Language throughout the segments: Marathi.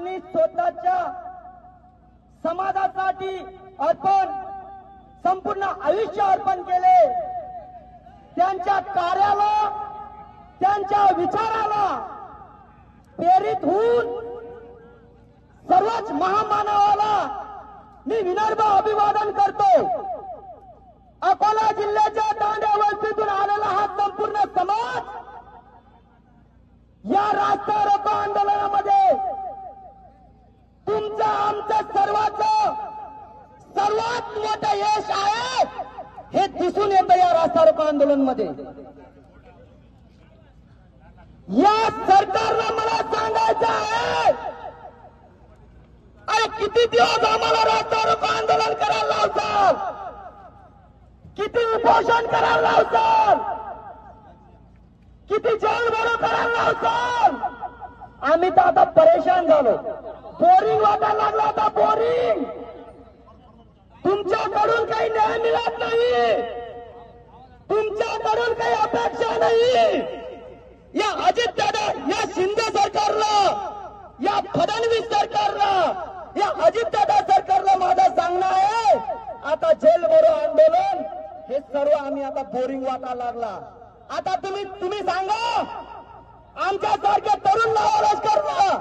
त्यांनी स्वतःच्या समाजासाठी अर्पण संपूर्ण आयुष्य अर्पण केले. त्यांच्या कार्याला त्यांच्या विचाराला प्रेरित होऊन सर्वच महामानवाला मी विनर्भ अभिवादन करतो. अकोला जिल्ह्याच्या दांड्या वस्तीतून आलेला हा संपूर्ण समाज या राष्ट्राला सर्वात मोठं यश आहे हे दिसून येतं या रास्ता रोको आंदोलनमध्ये या सरकारला मला सांगायचं आहे. अरे किती दिवस आम्हाला रास्ता रोको आंदोलन करायला लावसाल किती उपोषण करायला लावसाल किती जेल भरो करायला लावसाल आम्ही तर आता परेशान झालो. बोरिंग वाटायला लागला आता बोरिंग तुमच्याकडून काही न्याय मिळत नाही. तुमच्याकडून काही अपेक्षा नाही. या अजित दादा या शिंदे सरकारला या फडणवीस सरकारला या अजित दादा सरकारला माझं सांगणं आहे. आता जेल भरो आंदोलन हे सर्व आम्ही आता बोरिंग वाटा लागला. आता तुम्ही तुम्ही सांगा आमच्या सारख्या तरुण नावालाच करा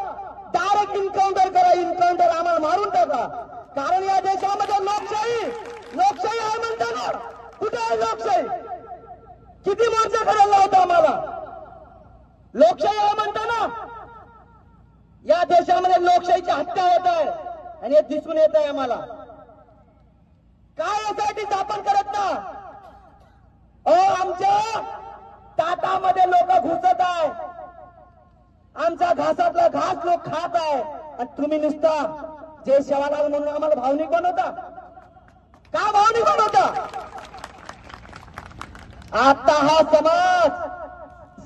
डायरेक्ट इन्काउंटर करा इन्काउंटर आम्हाला मारून टाका. कारण या देशामध्ये लोकशाही लोकशाही आहे कुठे आहे लोकशाही? किती मोर्चा करायला होता आम्हाला? लोकशाही आहे म्हणता ना? या देशामध्ये लोकशाहीची हत्या होत आहे आणि हे दिसून येत आहे आम्हाला. काय यासाठी स्थापन करत ना? अहो आमच्या ताटामध्ये लोक घुसत आहे. आमचा घासातला घास लोक खात आहे. आणि तुम्ही नुसता जे शेवालाल म्हणून आम्हाला भावनिक बनवता? का भावनिक बनवता? आता हा समाज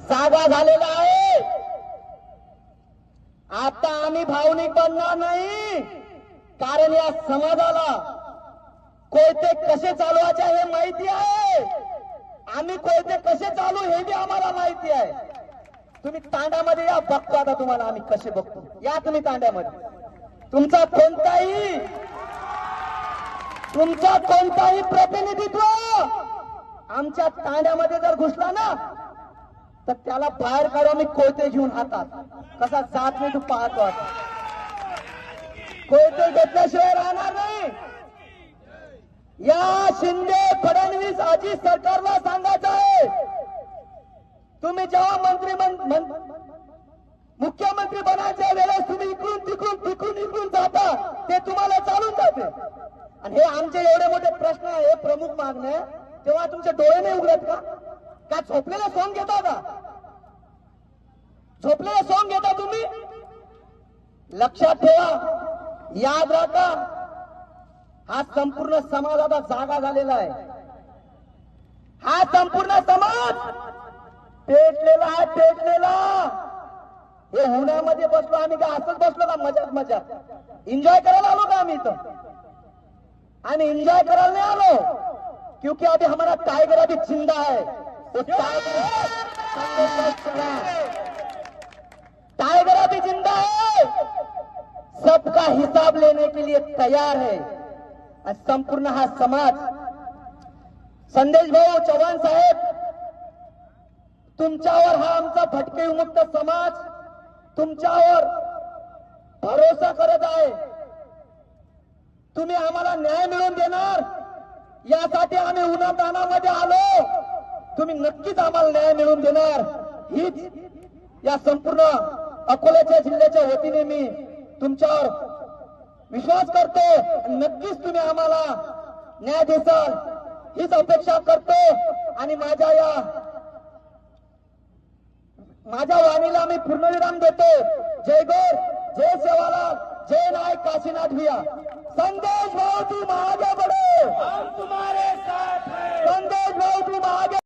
जागा झालेला आहे. आता आम्ही भावनिक बनणार नाही. कारण या समाजाला कोयते कसे चालवायचे हे माहिती आहे. आम्ही कोयते कसे चालू हे बी आम्हाला माहिती आहे. तुम्ही तांड्यामध्ये या बघतो आता तुम्हाला आम्ही कसे बघतो. या तुम्ही तांड्यामध्ये. तुमचा कोणताही तुमचा कोणताही प्रतिनिधित्व आमच्या तांड्यामध्ये जर घुसला ना तर त्याला बाहेर काढून मी कोयते घेऊन हातात. कसा जात नाही तू पाहतो आता कोयते घेतल्याशिवाय राहणार नाही. या शिंदे फडणवीस अजित सरकारला सांगायचं आहे. तुम्ही जेव्हा मंत्री बन- मुख्यमंत्री बनायच्या वेळेस तुम्ही इकडून तिकडून तिकडून इकडून जाता ते तुम्हाला चालून जाते. आणि हे आमचे एवढे मोठे प्रश्न आहे प्रमुख मागणे तेव्हा तुमचे डोळे नाही उघडत का? का झोपलेलं सॉंग घेता का? झोपलेलं सॉंग घेता तुम्ही? लक्षात ठेवा याद राखा हा संपूर्ण समाज आता जागा झालेला आहे. हा संपूर्ण समाज पेटलेला आहे पेटलेला. हे होण्यामध्ये बसलो आम्ही का? असंच बसलो का? मजाच मजात एन्जॉय करायला आलो का आम्ही इथं? आणि एन्जॉय करायला नाही आलो? क्योंकि अभी हमारा टाइगर अभी जिंदा है। उस टाइगर अभी जिंदा है। सबका हिसाब लेने के लिए तैयार है। और संपूर्ण हा समाज। संदेश भाऊ चव्हाण साहेब तुमच्यावर हा आमचा भटके विमुक्त समाज तुमच्यावर भरोसा करत आहे। तुम्ही आम्हाला न्याय मिळवून देणार। यासाठी आम्ही उन्हातानामध्ये आलो. तुम्ही नक्कीच आम्हाला न्याय मिळवून देणार. हीच या संपूर्ण अकोल्याच्या जिल्ह्याच्या वतीने मी तुमच्यावर विश्वास करतो. नक्कीच तुम्ही आम्हाला न्याय देसाल. हीच अपेक्षा करतो. आणि माझ्या या माझ्या वाणीला मी पूर्णविराम देतो. जय गोर जय सेवालाल जय नायक काशीनाथ भिया. संदेश भाऊ तू महाजा बढो हम तुम्हारे साथ हैं।